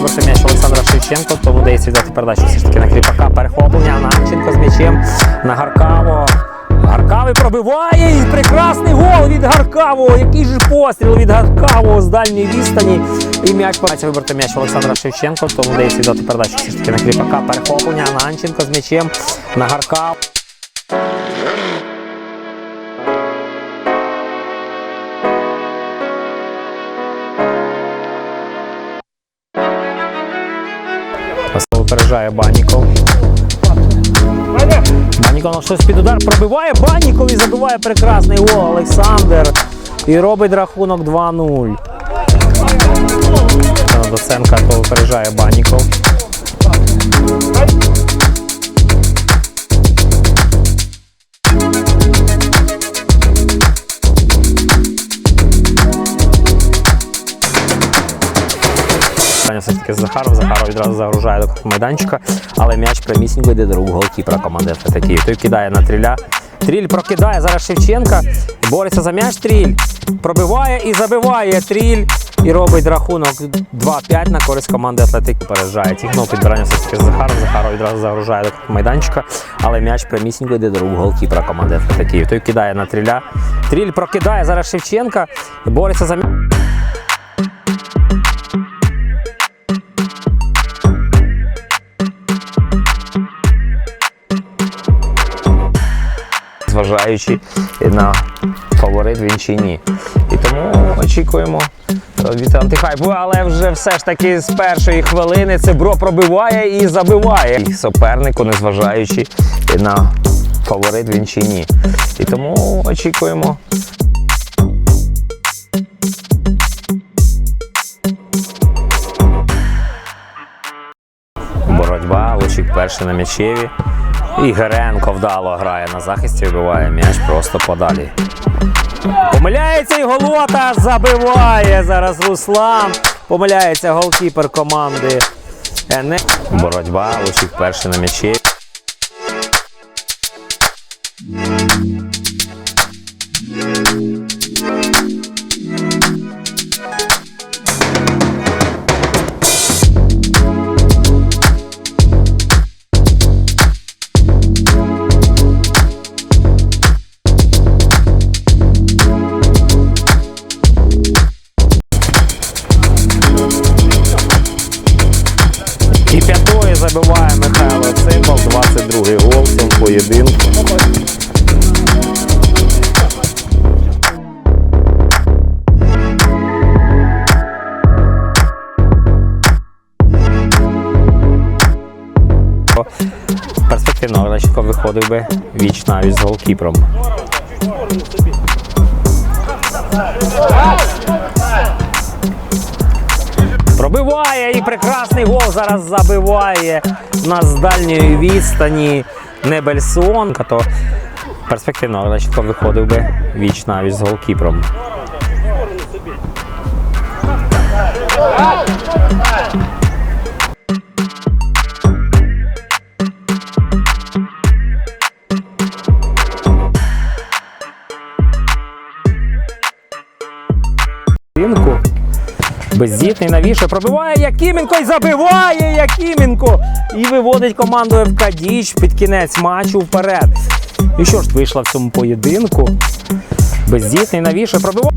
виборця м'яч Олександра Шевченко, тому дається віддати передачу все ж таки на Кріпака. Перехоплення Ананченко з м'ячем на Гаркаво. Гаркавий пробиває і прекрасний гол від Гаркавого. Який же постріл від Гаркавого з дальньої відстані. І м'яч подається виборти м'яч Олександра Шевченко, тому дається віддати передачу все ж таки на Кріпака. Перехоплення Ананченко з м'ячем на Гаркав. Випереджає Баніков. Баніков на щось під удар пробиває Баніков і забиває прекрасний гол Олександр. І робить рахунок 2-0. Доценка попереджає випереджає Все-таки Захаров. Захаров відразу загружає до майданчика, але м'яч прямісінько йде до рук голкіпера команди ФТ Київ. Той кидає на тріля. Тріль прокидає зараз Шевченка. Бореться за м'яч. Тріль пробиває і забиває тріль. І робить рахунок 2-5 на користь команди Атлетик. Переїжджає. Тігнув підбирання все ж таки Захаров. Захаров відразу загружає до майданчика, але м'яч прямісінько йде до рук голкіпера команди Київ. Той кидає на тріля. Тріль прокидає зараз Шевченка. Бореться за м'яч. Зважаючи на фаворит він чи ні. І тому очікуємо від антихайпу, але вже все ж таки з першої хвилини це бро пробиває і забиває І супернику, незважаючи на фаворит він чи ні. І тому очікуємо. Боротьба, Лучик перший на м'ячеві. І Геренко вдало грає на захисті, вбиває м'яч просто подалі. Помиляється і голота забиває зараз Руслан. Помиляється голкіпер команди. Боротьба, Лучик перший на м'ячі. Забиває Михайло Цимбал, 22-й гол цьому поєдинку. Перспективно Олечко виходив би віч навіть з голкіпером. Пробиває і прекрасний гол зараз забиває на з дальньої відстані Небельсон. То перспективно Олечко виходив би віч навіть з голкіпером. Ринку. Бездітний навіше пробиває Якименко і забиває Якименко. І виводить команду ФК Діч під кінець матчу вперед. І що ж вийшла в цьому поєдинку? Бездітний навіше пробиває.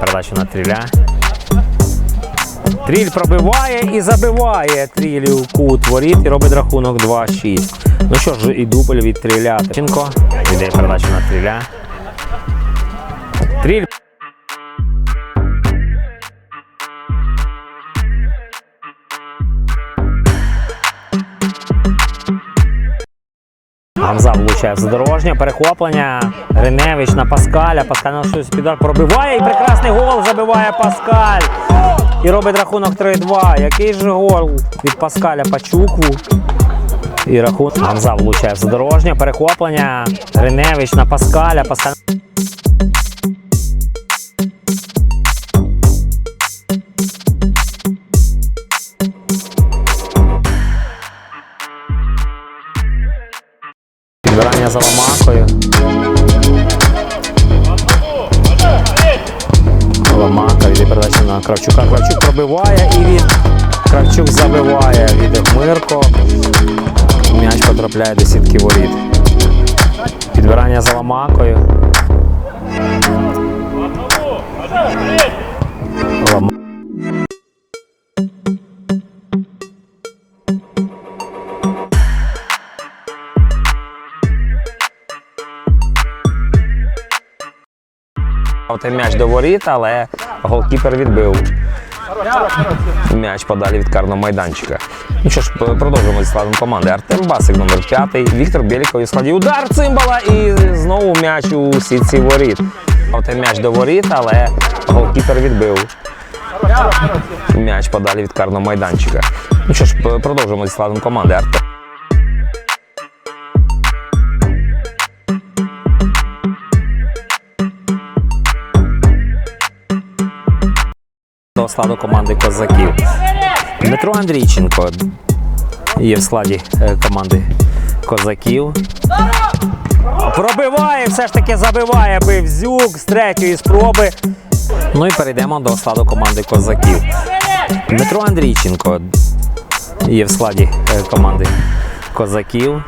Передачу на тріля. Тріль пробиває і забиває тріль у кут воріт і робить рахунок 2-6. Ну що ж, і дубль від тріля. Ченко віддає передачу на тріля. Тріль. Гамза влучає в задорожнє, перехоплення. Реневич на Паскаля. Паскаль на щось підар пробиває і прекрасний гол забиває Паскаль. І робить рахунок 3-2. Який же гол від Паскаля Пачукву. І рахунок. Гамза влучає в задорожнє, перехоплення. Реневич на Паскаля. Паскаль. Підбирання Підбирання Кравчука. Кравчук пробиває і від Кравчук забиває від Охмирко. М'яч потрапляє до сітки воріт. Підбирання за ламакою. Лама... М'яч до воріт, але голкіпер відбив. М'яч подалі від карного майданчика. Ну що ж, продовжуємо зі складом команди. Артем Басик, номер 5, Віктор Біліков у складі удар цимбала і знову м'яч у сітці воріт. Оте м'яч до воріт, але голкіпер відбив. М'яч подалі від карного майданчика. Ну що ж, продовжуємо зі складом команди. Артем. До складу команди козаків. Дмитро Андрійченко є в складі е, команди козаків. Пробиває, все ж таки забиває Бивзюк з третьої спроби. Ну і перейдемо до складу команди козаків. Дмитро Андрійченко є в складі е, команди козаків.